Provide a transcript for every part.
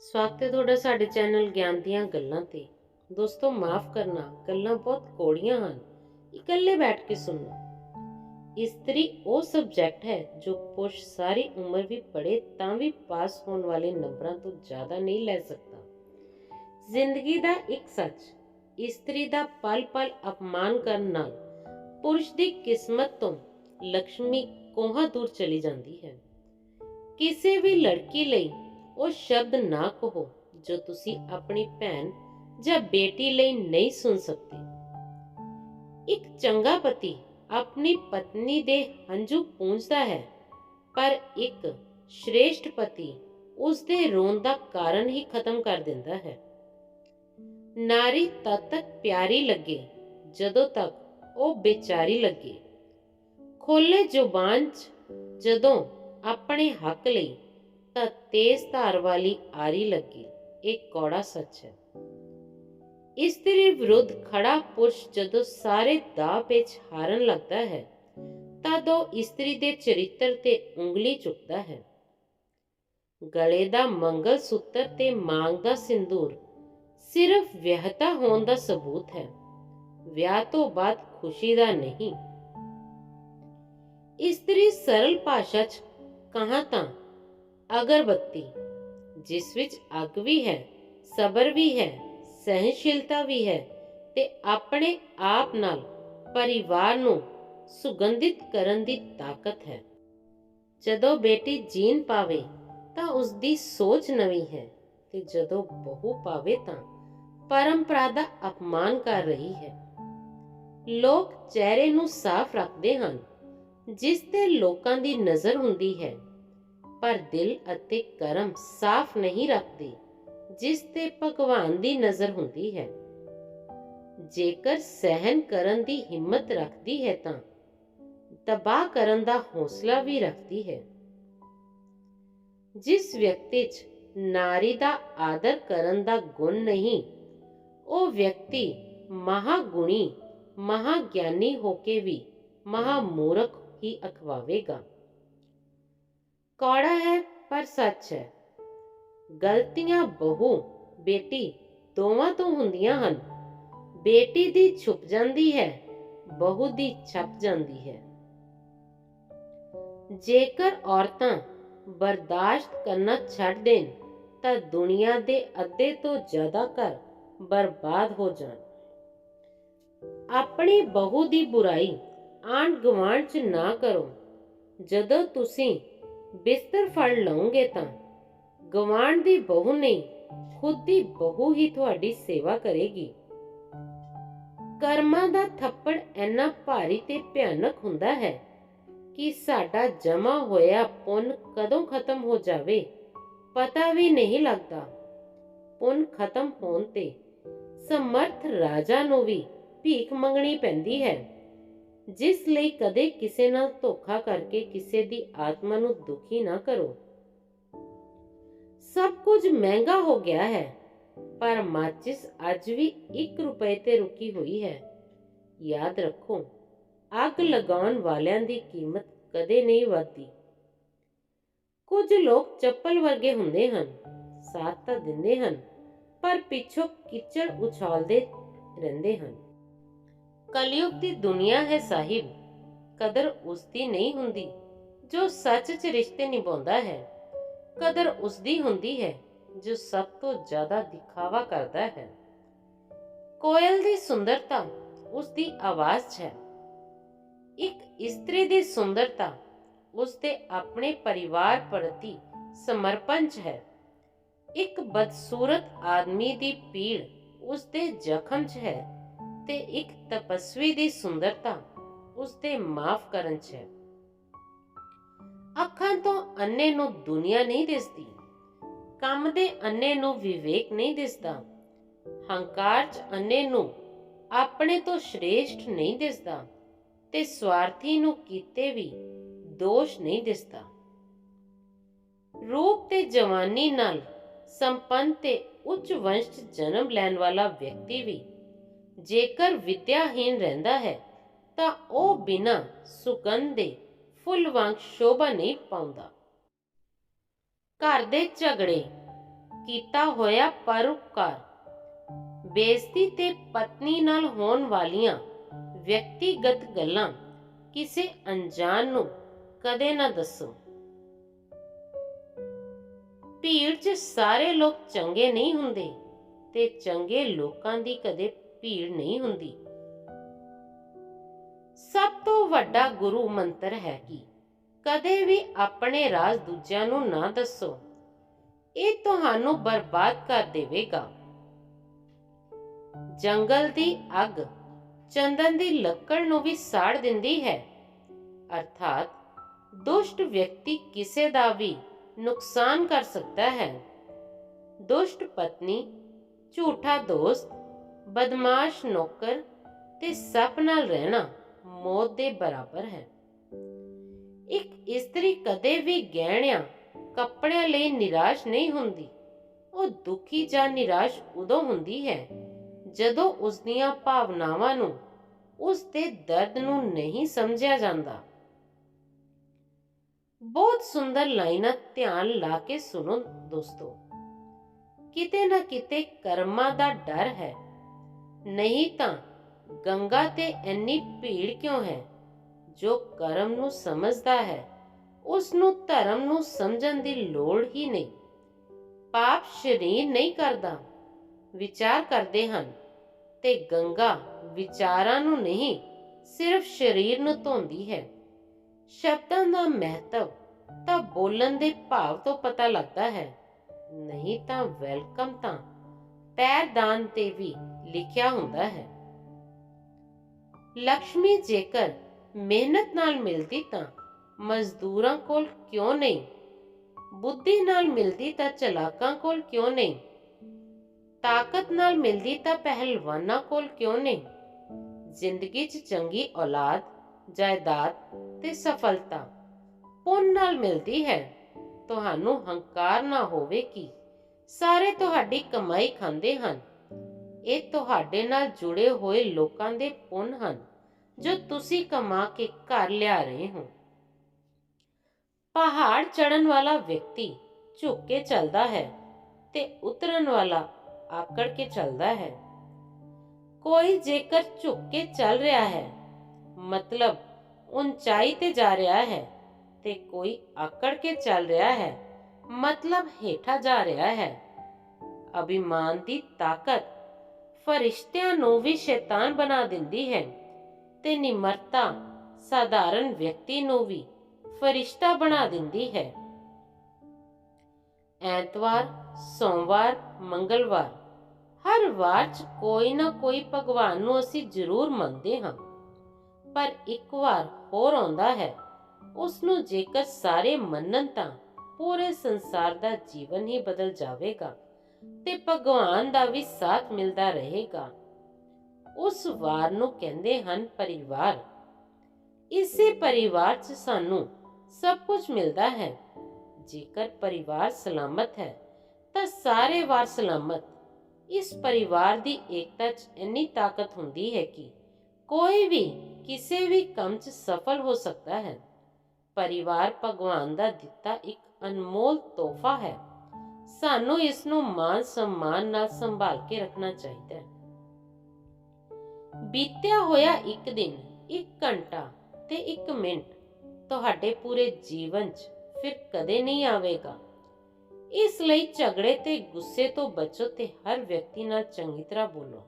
ਸਵਾਗਤ ਹੈ ਤੁਹਾਡਾ ਸਾਡੇ ਚੈਨਲ ਗਿਆਨ ਦੀਆਂ ਗੱਲਾਂ ਤੇ। ਦੋਸਤੋ, ਮਾਫ ਕਰਨਾ, ਗੱਲਾਂ ਬਹੁਤ ਕੋੜੀਆਂ ਹਨ। ਇਕੱਲੇ ਬੈਠ ਕੇ ਸੁਣੋ ਇਸਤਰੀ ਉਹ ਸਬਜੈਕਟ ਹੈ ਜੋ ਪੁਰਸ਼ ਸਾਰੀ ਉਮਰ ਵੀ ਪੜ੍ਹੇ ਤਾਂ ਵੀ ਪਾਸ ਹੋਣ ਵਾਲੇ ਨੰਬਰਾਂ ਤੋਂ ਜ਼ਿਆਦਾ ਨਹੀਂ ਲੈ ਸਕਦਾ। ਜ਼ਿੰਦਗੀ ਦਾ ਇੱਕ ਸੱਚ ਇਸਤਰੀ ਦਾ ਪਲ-ਪਲ ਅਪਮਾਨ ਕਰਨ ਨਾਲ ਪੁਰਸ਼ ਦੀ ਕਿਸਮਤ ਤੋਂ ਲక్ష్ਮੀ ਕੋਹਾਂ ਦੂਰ ਚਲੀ ਜਾਂਦੀ ਹੈ। ਕਿਸੇ ਵੀ ਲੜਕੀ ਲਈ ਉਹ ਸ਼ਬਦ ਨਾ ਕਹੋ ਜੋ ਤੁਸੀਂ ਆਪਣੀ ਭੈਣ ਜਾਂ ਬੇਟੀ ਲਈ ਨਹੀਂ ਸੁਣ ਸਕਦੇ। ਇੱਕ ਚੰਗਾ ਪਤੀ ਆਪਣੀ ਪਤਨੀ ਦੇ ਹੰਝੂ ਪੂੰਝਦਾ ਹੈ, ਪਰ ਇੱਕ ਸ਼੍ਰੇਸ਼ਟ ਪਤੀ ਉਸ ਦੇ ਰੋਣ ਦਾ ਕਾਰਨ ਹੀ ਖਤਮ ਕਰ ਦਿੰਦਾ ਹੈ। ਨਾਰੀ ਤਦ ਤੱਕ ਪਿਆਰੀ ਲੱਗੇ ਜਦੋਂ ਤੱਕ ਉਹ ਬੇਚਾਰੀ ਲੱਗੇ। ਖੋਲੇ ਜ਼ੁਬਾਨ 'ਚ ਜਦੋਂ ਆਪਣੇ ਹੱਕ ਲਈ ਤਾਂ ਤੇਜ਼ ਧਾਰ ਵਾਲੀ ਆਰੀ ਲੱਗੀ। ਇਹ ਕੌੜਾ ਸੱਚ ਹੈ। ਇਸਤਰੀ ਵਿਰੁੱਧ ਖੜਾ ਪੁਰਸ਼ ਜਦੋਂ ਸਾਰੇ ਦਾਅ ਵਿੱਚ ਹਾਰਨ ਲੱਗਦਾ ਹੈ, ਤਦ ਉਹ ਇਸਤਰੀ ਦੇ ਚਰਿੱਤਰ ਤੇ ਉਂਗਲੀ ਚੁੱਕਦਾ ਹੈ। ਗਲੇ ਦਾ ਮੰਗਲ ਸੂਤਰ ਤੇ ਮਾਂਗ ਦਾ ਸਿੰਦੂਰ ਸਿਰਫ ਵਿਆਹਤਾ ਹੋਣ ਦਾ ਸਬੂਤ ਹੈ। ਵਿਆਹ ਤੋਂ ਬਾਅਦ ਖੁਸ਼ੀ ਦਾ ਨਹੀਂ। ਇਸਤਰੀ ਸਰਲ ਭਾਸ਼ਾ 'ਚ ਕਹਾਂ ਤਾਂ ਅਗਰਬੱਤੀ, ਜਿਸ ਵਿੱਚ ਅੱਗ ਵੀ ਹੈ, ਸਬਰ ਵੀ ਹੈ ਸਹਿਨਸ਼ੀਲਤਾ ਵੀ ਹੈ ਤੇ ਆਪਣੇ ਆਪ ਨਾਲ ਪਰਿਵਾਰ ਨੂੰ ਸੁਗੰਧਿਤ ਕਰਨ ਦੀ ਤਾਕਤ ਹੈ। ਜਦੋਂ ਬੇਟੀ ਜੀਨ ਪਾਵੇ ਤਾਂ ਉਸ ਦੀ ਸੋਚ ਨਵੀਂ ਹੈ ਤੇ ਜਦੋਂ ਬਹੂ ਪਾਵੇ ਤਾਂ ਪਰੰਪਰਾ ਦਾ ਅਪਮਾਨ ਕਰ ਰਹੀ ਹੈ। ਲੋਕ ਚਿਹਰੇ ਨੂੰ ਸਾਫ਼ ਰੱਖਦੇ ਹਨ, ਜਿਸ ਤੇ ਲੋਕਾਂ ਦੀ ਨਜ਼ਰ ਹੁੰਦੀ ਹੈ। ਪਰ ਦਿਲ ਅਤੇ ਕਰਮ ਸਾਫ਼ ਨਹੀਂ ਰੱਖਦੇ, ਜਿਸ ਤੇ ਭਗਵਾਨ ਦੀ ਨਜ਼ਰ ਹੁੰਦੀ ਹੈ। ਜੇਕਰ ਸਹਿਨ ਕਰਨ ਦੀ ਹਿੰਮਤ ਰੱਖਦੀ ਹੈ ਤਾਂ ਤਬਾਹ ਕਰਨ ਦਾ ਹੌਸਲਾ ਵੀ ਰੱਖਦੀ ਹੈ। ਜਿਸ ਵਿਅਕਤੀ 'ਚ ਨਾਰੀ ਦਾ ਆਦਰ ਕਰਨ ਦਾ ਗੁਣ ਨਹੀਂ, ਉਹ ਵਿਅਕਤੀ ਮਹਾਗੁਣੀ, ਮਹਾਗਿਆਨੀ ਹੋ ਕੇ ਵੀ ਮਹਾਮੂਰਖ ਹੀ ਅਖਵਾਵੇਗਾ। ਕੌੜਾ ਹੈ ਪਰ ਸੱਚ ਹੈ। ਗਲਤੀਆਂ ਬਹੂ, ਬੇਟੀ, ਦੋਵਾਂ ਤੋਂ ਹੁੰਦੀਆਂ ਹਨ। ਬੇਟੀ ਦੀ ਛੁਪ ਜਾਂਦੀ ਹੈ, ਬਹੂ ਦੀ ਛਪ ਜਾਂਦੀ ਹੈ। ਜੇਕਰ ਔਰਤਾਂ ਬਰਦਾਸ਼ਤ ਕਰਨਾ ਛੱਡ ਦੇਣ, ਤਾਂ ਦੁਨੀਆ ਦੇ ਅੱਧੇ ਤੋਂ ਜ਼ਿਆਦਾ ਘਰ ਬਰਬਾਦ ਹੋ ਜਾਣ। ਆਪਣੀ ਬਹੂ ਦੀ ਬੁਰਾਈ ਆਂਢ ਗੁਆਂਢ 'ਚ ਨਾ ਕਰੋ। ਜਦੋਂ ਤੁਸੀਂ ਬਿਸਤਰ ਫੜ ਲਓਗੇ ਤਾਂ। ਗਵਾਂਢ ਦੀ ਬਹੂ ਨਹੀਂ, ਖੁਦ ਦੀ ਬਹੂ ਹੀ ਤੁਹਾਡੀ ਸੇਵਾ ਕਰੇਗੀ। ਕਰਮਾਂ ਦਾ ਥੱਪੜ ਇੰਨਾ ਭਾਰੀ ਤੇ ਭਿਆਨਕ ਹੁੰਦਾ ਹੈ ਕਿ ਸਾਡਾ ਜਮਾ ਹੋਇਆ ਪੁੰਨ ਕਦੋਂ ਖਤਮ ਹੋ ਜਾਵੇ, ਪਤਾ ਵੀ ਨਹੀਂ ਲੱਗਦਾ। ਪੁੰਨ ਖਤਮ ਹੋਣ ਤੇ ਸਮਰਥ ਰਾਜਾ ਨੂੰ ਵੀ ਭੀਖ ਮੰਗਣੀ ਪੈਂਦੀ ਹੈ। ਜਿਸ ਲਈ ਕਦੇ ਕਿਸੇ ਨਾਲ ਧੋਖਾ ਕਰਕੇ ਕਿਸੇ ਦੀ ਆਤਮਾ ਨੂੰ ਦੁਖੀ ਨਾ ਕਰੋ। ਸਭ ਕੁਝ ਮਹਿੰਗਾ ਹੋ ਗਿਆ ਹੈ, ਪਰ ਮਾਚਿਸ ਅੱਜ ਵੀ 1 ਰੁਪਏ ਤੇ ਰੁਕੀ ਹੋਈ ਹੈ। ਯਾਦ ਰੱਖੋ, ਅੱਗ ਲਗਾਉਣ ਵਾਲਿਆਂ ਦੀ ਕੀਮਤ ਕਦੇ ਨਹੀਂ ਵੱਧਦੀ। ਕੁਝ ਲੋਕ ਚੱਪਲ ਵਰਗੇ ਹੁੰਦੇ ਹਨ, ਸਾਥ ਤਾਂ ਦਿੰਦੇ ਹਨ, ਪਰ ਪਿੱਛੋਂ ਕਿਚੜ ਉਛਾਲਦੇ ਰਹਿੰਦੇ ਹਨ। ਕਲਯੁਗ ਦੀ ਦੁਨੀਆ ਹੈ ਸਾਹਿਬ। ਕਦਰ ਉਸ ਦੀ ਨਹੀਂ ਹੁੰਦੀ, ਜੋ ਸੱਚ 'ਚ ਰਿਸ਼ਤੇ ਨਿਭਾਉਂਦਾ ਹੈ। ਕਦਰ ਉਸ ਦੀ ਹੁੰਦੀ ਹੈ, ਜੋ ਸਭ ਤੋਂ ਜ਼ਿਆਦਾ ਦਿਖਾਵਾ ਕਰਦਾ ਹੈ। ਕੋਇਲ ਦੀ ਸੁੰਦਰਤਾ ਉਸ ਦੀ ਆਵਾਜ਼ 'ਚ ਹੈ। ਇੱਕ ਇਸਤਰੀ ਦੀ ਸੁੰਦਰਤਾ ਉਸ ਦੇ ਆਪਣੇ ਪਰਿਵਾਰ ਪ੍ਰਤੀ ਸਮਰਪਣ 'ਚ ਹੈ। ਇੱਕ ਬਦਸੂਰਤ ਆਦਮੀ ਦੀ ਪੀੜ ਉਸ ਦੇ ਜ਼ਖਮ 'ਚ ਹੈ। ਤੇ ਇੱਕ ਤਪਸਵੀ ਦੀ ਸੁੰਦਰਤਾ ਉਸ ਦੇ ਮਾਫ ਕਰਨ 'ਚ ਹੈ। ਅੱਖਾਂ ਤੋਂ ਅੰਨੇ ਨੂੰ ਦੁਨੀਆ ਨਹੀਂ ਦਿਸਦੀ, ਕੰਮ ਦੇ ਅੰਨੇ ਨੂੰ ਵਿਵੇਕ ਨਹੀਂ ਦਿਸਦਾ, ਹੰਕਾਰ 'ਚ ਅੰਨੇ ਨੂੰ ਆਪਣੇ ਤੋਂ ਸ਼੍ਰੇਸ਼ਟ ਨਹੀਂ ਦਿਸਦਾ ਤੇ ਸਵਾਰਥੀ ਨੂੰ ਕੀਤੇ ਵੀ ਦੋਸ਼ ਨਹੀਂ ਦਿਸਦਾ। ਰੂਪ ਤੇ ਜਵਾਨੀ ਨਾਲ ਸੰਪੰਨ ਤੇ ਉੱਚ ਵੰਸ਼ ਜਨਮ ਲੈਣ ਵਾਲਾ ਵਿਅਕਤੀ ਵੀ ਜੇਕਰ ਵਿਦਿਆਹੀਨ ਰਹਿੰਦਾ ਹੈ, ਤਾਂ ਉਹ ਬਿਨਾ ਸੁਗੰਧ ਦੇ ਫੁੱਲ ਵਾਂਗ ਸ਼ੋਭਾ ਨਹੀਂ ਪਾਉਂਦਾ। ਘਰ ਦੇ ਝਗੜੇ ਕੀਤਾ ਹੋਇਆ ਪਰਉਪਕਾਰ, ਬੇਇੱਜ਼ਤੀ ਤੇ ਪਤਨੀ ਨਾਲ ਹੋਣ ਵਾਲੀਆਂ ਵਿਅਕਤੀਗਤ ਗੱਲਾਂ ਕਿਸੇ ਅਣਜਾਣ ਨੂੰ ਕਦੇ ਨਾ ਦੱਸੋ। ਭੀੜ 'ਚ ਸਾਰੇ ਲੋਕ ਚੰਗੇ ਨਹੀਂ ਹੁੰਦੇ ਤੇ ਚੰਗੇ ਲੋਕਾਂ ਦੀ ਕਦੇ ਭੀੜ ਨਹੀਂ ਹੁੰਦੀ। ਸਭ ਤੋਂ ਵੱਡਾ ਗੁਰੂ ਮੰਤਰ ਹੈ ਕਿ ਕਦੇ ਵੀ ਆਪਣੇ ਰਾਜ਼ ਦੂਜਿਆਂ ਨੂੰ ਨਾ ਦੱਸੋ। ਇਹ ਤੁਹਾਨੂੰ ਬਰਬਾਦ ਕਰ ਦੇਵੇਗਾ। ਜੰਗਲ ਦੀ ਅੱਗ ਚੰਦਨ ਦੀ ਲੱਕੜ ਨੂੰ ਵੀ ਸਾੜ ਦਿੰਦੀ ਹੈ। ਅਰਥਾਤ ਦੁਸ਼ਟ ਵਿਅਕਤੀ ਕਿਸੇ ਦਾ ਵੀ ਨੁਕਸਾਨ ਕਰ ਸਕਦਾ ਹੈ। ਦੁਸ਼ਟ ਪਤਨੀ, ਝੂਠਾ ਦੋਸਤ ਬਦਮਾਸ਼ ਨੌਕਰ ਤੇ ਸੱਪ ਨਾਲ ਰਹਿਣਾ ਮੌਤ ਦੇ ਬਰਾਬਰ ਹੈ। ਇੱਕ ਇਸਤਰੀ ਕਦੇ ਵੀ ਗਹਿਣਿਆਂ, ਕੱਪੜਿਆਂ ਲਈ ਨਿਰਾਸ਼ ਨਹੀਂ ਹੁੰਦੀ। ਉਹ ਦੁਖੀ ਜਾਂ ਨਿਰਾਸ਼ ਉਦੋਂ ਹੁੰਦੀ ਹੈ ਜਦੋਂ ਉਸ ਦੀਆਂ ਭਾਵਨਾਵਾਂ ਨੂੰ ਉਸ ਦੇ ਦਰਦ ਨੂੰ ਨਹੀਂ ਸਮਝਿਆ ਜਾਂਦਾ। ਬਹੁਤ ਸੁੰਦਰ ਲਾਈਨਾਂ ਧਿਆਨ ਲਾ ਕੇ ਸੁਣੋ ਦੋਸਤੋ। ਕਿਤੇ ਨਾ ਕਿਤੇ ਕਰਮਾਂ ਦਾ ਡਰ ਹੈ। ਨਹੀਂ ਤਾਂ ਗੰਗਾ ਤੇ ਇੰਨੀ ਭੀੜ ਕਿਉਂ ਹੈ? ਜੋ ਕਰਮ ਨੂੰ ਸਮਝਦਾ ਹੈ ਉਸ ਨੂੰ ਧਰਮ ਨੂੰ ਸਮਝਣ ਦੀ ਲੋੜ ਹੀ ਨਹੀਂ। ਪਾਪ ਸ਼ਰੀਰ ਨਹੀਂ ਕਰਦਾ। ਵਿਚਾਰ ਕਰਦੇ ਹਨ ਤੇ ਗੰਗਾ ਵਿਚਾਰਾਂ ਨੂੰ ਨਹੀਂ, ਸਿਰਫ ਸਰੀਰ ਨੂੰ ਧੋਂਦੀ ਹੈ। ਸ਼ਬਦਾਂ ਦਾ ਮਹੱਤਵ ਤਾਂ ਬੋਲਣ ਦੇ ਭਾਵ ਤੋਂ ਪਤਾ ਲੱਗਦਾ ਹੈ। ਨਹੀਂ ਤਾਂ ਵੈਲਕਮ ਤਾਂ ਪੈਰਦਾਨ ਤੇ ਵੀ ਲਿਖਿਆ ਹੁੰਦਾ ਹੈ। ਲక్ష్ਮੀ ਜੇਕਰ ਮਿਹਨਤ ਨਾਲ ਮਿਲਦੀ ਤਾਂ ਮਜ਼ਦੂਰਾਂ ਕੋਲ ਕਿਉਂ ਨਹੀਂ? ਬੁੱਧੀ ਨਾਲ ਮਿਲਦੀ ਤਾਂ ਚਲਾਕਾਂ ਕੋਲ ਕਿਉਂ ਨਹੀਂ? ਤਾਕਤ ਨਾਲ ਮਿਲਦੀ ਤਾਂ ਪਹਿਲਵਾਨਾਂ ਕੋਲ ਕਿਉਂ ਨਹੀਂ? ਜ਼ਿੰਦਗੀ 'ਚ ਚੰਗੀ ਔਲਾਦ, ਜਾਇਦਾਦ ਤੇ ਸਫਲਤਾ ਪੁੰਨ ਨਾਲ ਮਿਲਦੀ ਹੈ। ਤੁਹਾਨੂੰ ਹੰਕਾਰ ਨਾ ਹੋਵੇ ਕਿ ਸਾਰੇ ਤੁਹਾਡੀ ਕਮਾਈ ਖਾਂਦੇ ਹਨ। ਇਹ ਤੁਹਾਡੇ ਨਾਲ ਜੁੜੇ ਹੋਏ ਲੋਕਾਂ ਦੇ ਪੁੰਨ ਹਨ, ਜੋ ਤੁਸੀਂ ਕਮਾ ਕੇ ਘਰ ਲਿਆ ਰਹੇ ਹੋ। ਪਹਾੜ ਚੜਨ ਵਾਲਾ ਵਿਅਕਤੀ ਝੁੱਕ ਕੇ ਚੱਲਦਾ ਹੈ ਤੇ ਉਤਰਨ ਵਾਲਾ ਆਕੜ ਕੇ ਚੱਲਦਾ ਹੈ। ਕੋਈ ਜੇਕਰ ਝੁੱਕ ਕੇ ਚੱਲ ਰਿਹਾ ਹੈ, ਮਤਲਬ ਉਚਾਈ ਤੇ ਜਾ ਰਿਹਾ ਹੈ ਤੇ ਕੋਈ ਆਕੜ ਕੇ ਚੱਲ ਰਿਹਾ ਹੈ, ਮਤਲਬ ਹੇਠਾਂ ਜਾ ਰਿਹਾ ਹੈ। ਅਭਿਮਾਨ ਦੀ ਤਾਕਤ ਫਰਿਸ਼ਤਿਆਂ ਨੂੰ ਵੀ ਸ਼ੈਤਾਨ ਬਣਾ ਦਿੰਦੀ ਹੈ ਤੇ ਨਿਮਰਤਾ ਸਾਧਾਰਨ ਵਿਅਕਤੀ ਨੂੰ ਵੀ ਫਰਿਸ਼ਤਾ ਬਣਾ ਦਿੰਦੀ ਹੈ। ਐਤਵਾਰ, ਸੋਮਵਾਰ, ਮੰਗਲਵਾਰ, ਹਰ ਵਾਰ 'ਚ ਕੋਈ ਨਾ ਕੋਈ ਭਗਵਾਨ ਨੂੰ ਅਸੀਂ ਜ਼ਰੂਰ ਮੰਨਦੇ ਹਾਂ, ਪਰ ਇੱਕ ਵਾਰ ਹੋਰ ਆਉਂਦਾ ਹੈ ਉਸ ਨੂੰ ਜੇਕਰ ਸਾਰੇ ਮੰਨਣ ਤਾਂ ਪੂਰੇ ਸੰਸਾਰ ਦਾ ਜੀਵਨ ਹੀ ਬਦਲ ਜਾਵੇਗਾ। ਤੇ ਭਗਵਾਨ ਦਾ ਵੀ ਸਾਥ ਮਿਲਦਾ ਰਹੇਗਾ। ਉਸ ਵਾਰ ਨੂੰ ਕਹਿੰਦੇ ਹਨ ਪਰਿਵਾਰ। ਇਸੇ ਪਰਿਵਾਰ 'ਚ ਸਾਨੂੰ ਸਭ ਕੁਝ ਮਿਲਦਾ ਹੈ। ਜੇਕਰ ਪਰਿਵਾਰ ਸਲਾਮਤ ਹੈ, ਤਾਂ ਸਾਰੇ ਵਾਰ ਸਲਾਮਤ। ਇਸ ਪਰਿਵਾਰ ਦੀ ਏਕਤਾ 'ਚ ਇੰਨੀ ਤਾਕਤ ਹੁੰਦੀ ਹੈ ਕਿ ਕੋਈ ਵੀ ਕਿਸੇ ਵੀ ਕੰਮ 'ਚ ਸਫਲ ਹੋ ਸਕਦਾ ਹੈ। ਪਰਿਵਾਰ ਭਗਵਾਨ ਦਾ ਦਿੱਤਾ ਇੱਕ ਅਨਮੋਲ ਤੋਹਫਾ ਹੈ। ਸਾਨੂੰ ਇਸ ਨੂੰ ਮਾਨ ਸਨਮਾਨ ਨਾਲ ਸੰਭਾਲ ਕੇ ਰੱਖਣਾ ਚਾਹੀਦਾ ਹੈ। ਬੀਤਿਆ ਹੋਇਆ ਇੱਕ ਦਿਨ, ਇੱਕ ਘੰਟਾ ਤੇ ਇੱਕ ਮਿੰਟ ਤੁਹਾਡੇ ਪੂਰੇ ਜੀਵਨ 'ਚ ਫਿਰ ਕਦੇ ਨਹੀਂ ਆਵੇਗਾ। ਇਸ ਲਈ ਝਗੜੇ ਤੇ ਗੁੱਸੇ ਤੋਂ ਬਚੋ ਤੇ ਹਰ ਵਿਅਕਤੀ ਨਾਲ ਚੰਗੀ ਤਰ੍ਹਾਂ ਬੋਲੋ।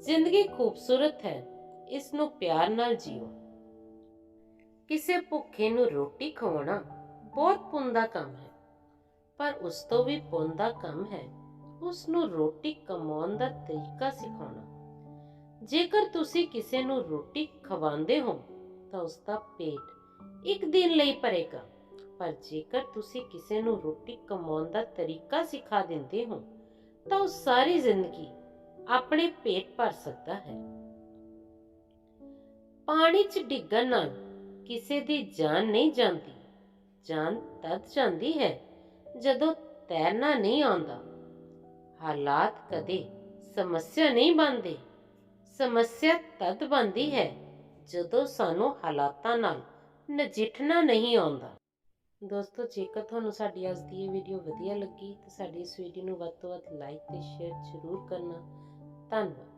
ਜ਼ਿੰਦਗੀ ਖੂਬਸੂਰਤ ਹੈ ਇਸ ਨੂੰ ਪਿਆਰ ਨਾਲ ਜੀਓ। ਕਿਸੇ ਭੁੱਖੇ ਨੂੰ ਰੋਟੀ ਖਵਾਉਣਾ ਬਹੁਤ ਪੁੰਦਾ ਕੰਮ ਹੈ। ਪਰ ਉਸ ਤੋਂ ਵੀ ਪੁੰਨ ਦਾ ਕੰਮ ਹੈ। ਉਸ ਨੂੰ ਰੋਟੀ ਕਮਾਉਣ ਦਾ ਤਰੀਕਾ ਸਿਖਾਉਣਾ। ਜੇਕਰ ਤੁਸੀਂ ਕਿਸੇ ਨੂੰ ਰੋਟੀ ਖਵਾਉਂਦੇ ਹੋ, ਤਾਂ ਉਸ ਦਾ ਪੇਟ ਇੱਕ ਦਿਨ ਲਈ ਭਰੇਗਾ। ਪਰ ਜੇਕਰ ਤੁਸੀਂ ਕਿਸੇ ਨੂੰ ਰੋਟੀ ਕਮਾਉਣ ਦਾ ਤਰੀਕਾ ਸਿਖਾ ਦਿੰਦੇ ਹੋ, ਤਾਂ ਉਹ ਸਾਰੀ ਜ਼ਿੰਦਗੀ ਆਪਣੇ ਪੇਟ ਭਰ ਸਕਦਾ ਹੈ। ਪਾਣੀ 'ਚ ਡਿੱਗਣ ਨਾਲ ਕਿਸੇ ਦੀ ਜਾਨ ਨਹੀਂ ਜਾਂਦੀ। ਜਾਨ ਤਦ ਜਾਂਦੀ ਹੈ। ਜਦੋਂ ਤੈਰਨਾ ਨਹੀਂ ਆਉਂਦਾ, ਹਾਲਾਤ ਕਦੇ ਸਮੱਸਿਆ ਨਹੀਂ ਬਣਦੇ। ਸਮੱਸਿਆ ਤਦ ਬਣਦੀ ਹੈ ਜਦੋਂ ਸਾਨੂੰ ਹਾਲਾਤਾਂ ਨਾਲ ਨਜਿੱਠਣਾ ਨਹੀਂ ਆਉਂਦਾ। ਦੋਸਤੋ, ਜੇਕਰ ਤੁਹਾਨੂੰ ਸਾਡੀ ਅੱਜ ਦੀ ਇਹ ਵੀਡੀਓ ਵਧੀਆ ਲੱਗੀ, ਤਾਂ ਸਾਡੀ ਇਸ ਵੀਡੀਓ ਨੂੰ ਵੱਧ ਤੋਂ ਵੱਧ ਲਾਈਕ ਤੇ ਸ਼ੇਅਰ ਜ਼ਰੂਰ ਕਰਨਾ। ਧੰਨਵਾਦ।